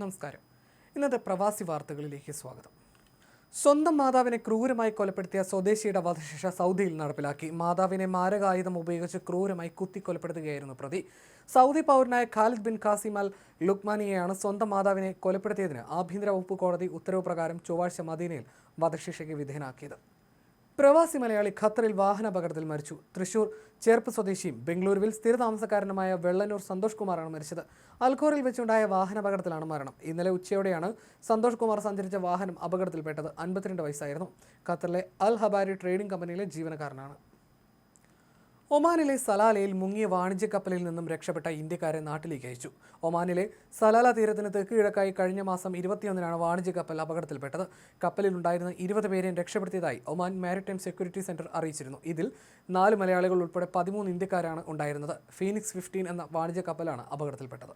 നമസ്കാരം. ഇന്നത്തെ പ്രവാസി വാർത്തകളിലേക്ക് സ്വാഗതം. സ്വന്തം മാതാവിനെ ക്രൂരമായി കൊലപ്പെടുത്തിയ സ്വദേശിയുടെ വധശിക്ഷ സൗദിയിൽ നടപ്പിലാക്കി. മാതാവിനെ മാരകായുധം ഉപയോഗിച്ച് ക്രൂരമായി കുത്തിക്കൊലപ്പെടുത്തുകയായിരുന്നു പ്രതി. സൗദി പൗരനായ ഖാലിദ് ബിൻ ഖാസിം അൽ ലുക്മാനിയെയാണ് സ്വന്തം മാതാവിനെ കൊലപ്പെടുത്തിയതിന് ആഭ്യന്തര വകുപ്പ് കോടതി ഉത്തരവ് പ്രകാരം ചൊവ്വാഴ്ച മദീനയിൽ വധശിക്ഷയ്ക്ക് വിധേയനാക്കിയത്. പ്രവാസി മലയാളി ഖത്തറിൽ വാഹനാപകടത്തിൽ മരിച്ചു. തൃശൂർ ചേർപ്പ് സ്വദേശിയും ബംഗളൂരുവിൽ സ്ഥിരതാമസക്കാരനുമായ വെള്ളന്നൂർ സന്തോഷ് കുമാറാണ് മരിച്ചത്. അൽഖോറിൽ വെച്ചുണ്ടായ വാഹനാപകടത്തിലാണ് മരണം. ഇന്നലെ ഉച്ചയോടെയാണ് സന്തോഷ് കുമാർ സഞ്ചരിച്ച വാഹനം അപകടത്തിൽപ്പെട്ടത് അൻപത്തിരണ്ട് വയസ്സായിരുന്നു. ഖത്തറിലെ അൽ ഹബാരി ട്രേഡിംഗ് കമ്പനിയിലെ ജീവനക്കാരനാണ്. ഒമാനിലെ സലാലയിൽ മുങ്ങിയ വാണിജ്യ കപ്പലിൽ നിന്നും രക്ഷപ്പെട്ട ഇന്ത്യക്കാരെ നാട്ടിലേക്ക് അയച്ചു. ഒമാനിലെ സലാല തീരത്തിന് തെക്ക് കിഴക്കായി കഴിഞ്ഞ മാസം ഇരുപത്തിയൊന്നിനാണ് വാണിജ്യ കപ്പൽ അപകടത്തിൽപ്പെട്ടത് കപ്പലിലുണ്ടായിരുന്ന ഇരുപത് പേരെയും രക്ഷപ്പെടുത്തിയതായി ഒമാൻ മാരിടൈം സെക്യൂരിറ്റി സെന്റർ അറിയിച്ചിരുന്നു. ഇതിൽ നാല് മലയാളികൾ ഉൾപ്പെടെ പതിമൂന്ന് ഇന്ത്യക്കാരാണ് ഉണ്ടായിരുന്നത്. ഫീനിക്സ് ഫിഫ്റ്റീൻ എന്ന വാണിജ്യ കപ്പലാണ് അപകടത്തിൽപ്പെട്ടത്.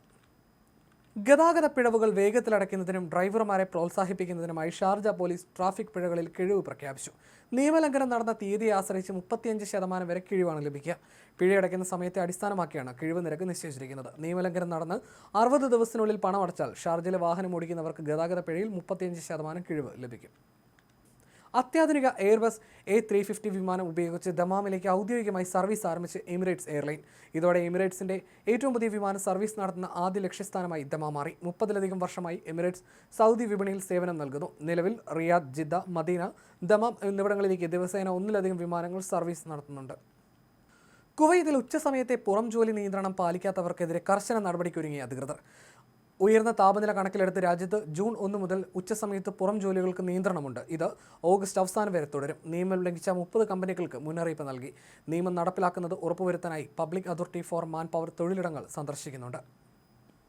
ഗതാഗത പിഴവുകൾ വേഗത്തിലടയ്ക്കുന്നതിനും ഡ്രൈവർമാരെ പ്രോത്സാഹിപ്പിക്കുന്നതിനുമായി ഷാർജ പോലീസ് ട്രാഫിക് പിഴകളിൽ കിഴിവ് പ്രഖ്യാപിച്ചു. നിയമലംഘനം നടന്ന തീയതിയെ ആശ്രയിച്ച് മുപ്പത്തിയഞ്ച് ശതമാനം വരെ കിഴിവാണ് ലഭിക്കുക. പിഴയടയ്ക്കുന്ന സമയത്തെ അടിസ്ഥാനമാക്കിയാണ് കിഴിവ് നിരക്ക് നിശ്ചയിച്ചിരിക്കുന്നത്. നിയമലംഘനം നടന്ന് അറുപത് ദിവസത്തിനുള്ളിൽ പണം അടച്ചാൽ ഷാർജയിലെ വാഹനം ഓടിക്കുന്നവർക്ക് ഗതാഗത പിഴയിൽ മുപ്പത്തിയഞ്ച് ശതമാനം കിഴിവ് ലഭിക്കും. അത്യാധുനിക എയർബസ് എ ത്രീ ഫിഫ്റ്റി വിമാനം ഉപയോഗിച്ച് ദമാമിലേക്ക് ഔദ്യോഗികമായി സർവീസ് ആരംഭിച്ച് എമിറേറ്റ്സ് എയർലൈൻ. ഇതോടെ എമിറേറ്റ്സിന്റെ ഏറ്റവും പുതിയ വിമാന സർവീസ് നടത്തുന്ന ആദ്യ ലക്ഷ്യസ്ഥാനമായി ദമാ മാറി. മുപ്പതിലധികം വർഷമായി എമിറേറ്റ്സ് സൗദി വിപണിയിൽ സേവനം നൽകുന്നു. നിലവിൽ റിയാദ് ജിദ്ദ മദീന ദമാം എന്നിവിടങ്ങളിലേക്ക് ദിവസേന ഒന്നിലധികം വിമാനങ്ങൾ സർവീസ് നടത്തുന്നുണ്ട്. കുവൈത്തിൽ ഉച്ചസമയത്തെ പുറം ജോലി നിയന്ത്രണം പാലിക്കാത്തവർക്കെതിരെ കർശന നടപടിക്കൊരുങ്ങി അധികൃതർ. ഉയർന്ന താപനില കണക്കിലെടുത്ത് രാജ്യത്ത് ജൂൺ ഒന്ന് മുതൽ ഉച്ചസമയത്ത് പുറം ജോലികൾക്ക് നിയന്ത്രണമുണ്ട്. ഇത് ഓഗസ്റ്റ് അവസാനം വരെ തുടരും. നിയമം ലംഘിച്ച മുപ്പത് കമ്പനികൾക്ക് മുന്നറിയിപ്പ് നൽകി. നിയമം നടപ്പിലാക്കുന്നത് ഉറപ്പുവരുത്താനായി public authority for manpower തൊഴിലിടങ്ങൾ സന്ദർശിക്കുന്നുണ്ട്.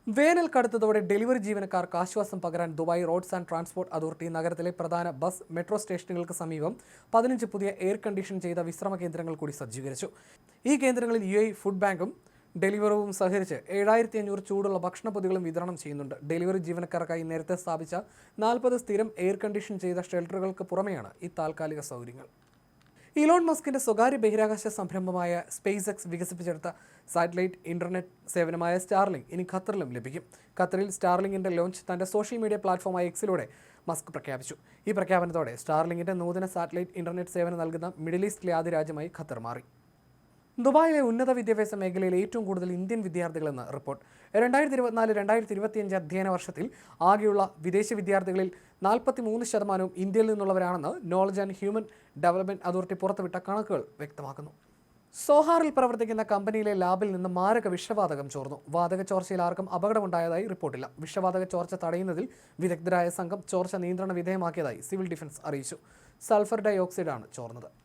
വേനൽ കടുത്തതോടെ ഡെലിവറി ജീവനക്കാർക്ക് ആശ്വാസം പകരാൻ Dubai roads and transport authority നഗരത്തിലെ പ്രധാന ബസ് മെട്രോ സ്റ്റേഷനുകൾക്ക് സമീപം പതിനഞ്ച് പുതിയ എയർ കണ്ടീഷൻ ചെയ്ത വിശ്രമ കേന്ദ്രങ്ങൾ കൂടി സജ്ജീകരിച്ചു. ഈ കേന്ദ്രങ്ങളിൽ യു ഫുഡ് ബാങ്കും ഡെലിവറവും സഹകരിച്ച് ഏഴായിരത്തി അഞ്ഞൂറ് ചൂടുള്ള ഭക്ഷണപ്പൊതികളും വിതരണം ചെയ്യുന്നുണ്ട്. ഡെലിവറി ജീവനക്കാർക്കായി നേരത്തെ സ്ഥാപിച്ച നാൽപ്പത് സ്ഥിരം എയർ കണ്ടീഷൻ ചെയ്ത ഷെൽട്ടറുകൾക്ക് പുറമെയാണ് ഈ താൽക്കാലിക സൗകര്യങ്ങൾ. ഇലോൺ മസ്കിന്റെ സ്വകാര്യ ബഹിരാകാശ സംരംഭമായ സ്പേസ് എക്സ് വികസിപ്പിച്ചെടുത്ത സാറ്റലൈറ്റ് ഇന്റർനെറ്റ് സേവനമായ സ്റ്റാർലിംഗ് ഇനി ഖത്തറിലും ലഭിക്കും. ഖത്തറിൽ സ്റ്റാർലിംഗിന്റെ ലോഞ്ച് തന്റെ സോഷ്യൽ മീഡിയ പ്ലാറ്റ്ഫോമായ എക്സിലൂടെ മസ്ക് പ്രഖ്യാപിച്ചു. ഈ പ്രഖ്യാപനത്തോടെ സ്റ്റാർലിംഗിന്റെ നൂതന സാറ്റലൈറ്റ് ഇന്റർനെറ്റ് സേവനം നൽകുന്ന മിഡിൽ ഈസ്റ്റിലെ ആദ്യ രാജ്യമായി ഖത്തർ മാറി. ദുബായിലെ ഉന്നത വിദ്യാഭ്യാസ മേഖലയിൽ ഏറ്റവും കൂടുതൽ ഇന്ത്യൻ വിദ്യാർത്ഥികളെന്ന് റിപ്പോർട്ട്. രണ്ടായിരത്തി ഇരുപത്തിനാല് രണ്ടായിരത്തി ഇരുപത്തിയഞ്ച് അധ്യയന വർഷത്തിൽ ആകെയുള്ള വിദേശ വിദ്യാർത്ഥികളിൽ നാൽപ്പത്തി മൂന്ന് ശതമാനവും ഇന്ത്യയിൽ നിന്നുള്ളവരാണെന്ന് knowledge and human development authority പുറത്തുവിട്ട കണക്കുകൾ വ്യക്തമാക്കുന്നു. സോഹാറിൽ പ്രവർത്തിക്കുന്ന കമ്പനിയിലെ ലാബിൽ നിന്ന് മാരക വിഷവാതകം ചോർന്നു. വാതക ചോർച്ചയിൽ ആർക്കും അപകടമുണ്ടായതായി റിപ്പോർട്ടില്ല. വിഷവാതക ചോർച്ച തടയുന്നതിൽ വിദഗ്ധരായ സംഘം ചോർച്ച നിയന്ത്രണ വിധേയമാക്കിയതായി സിവിൽ ഡിഫൻസ് അറിയിച്ചു. സൾഫർ ഡയോക്സൈഡാണ് ചോർന്നത്.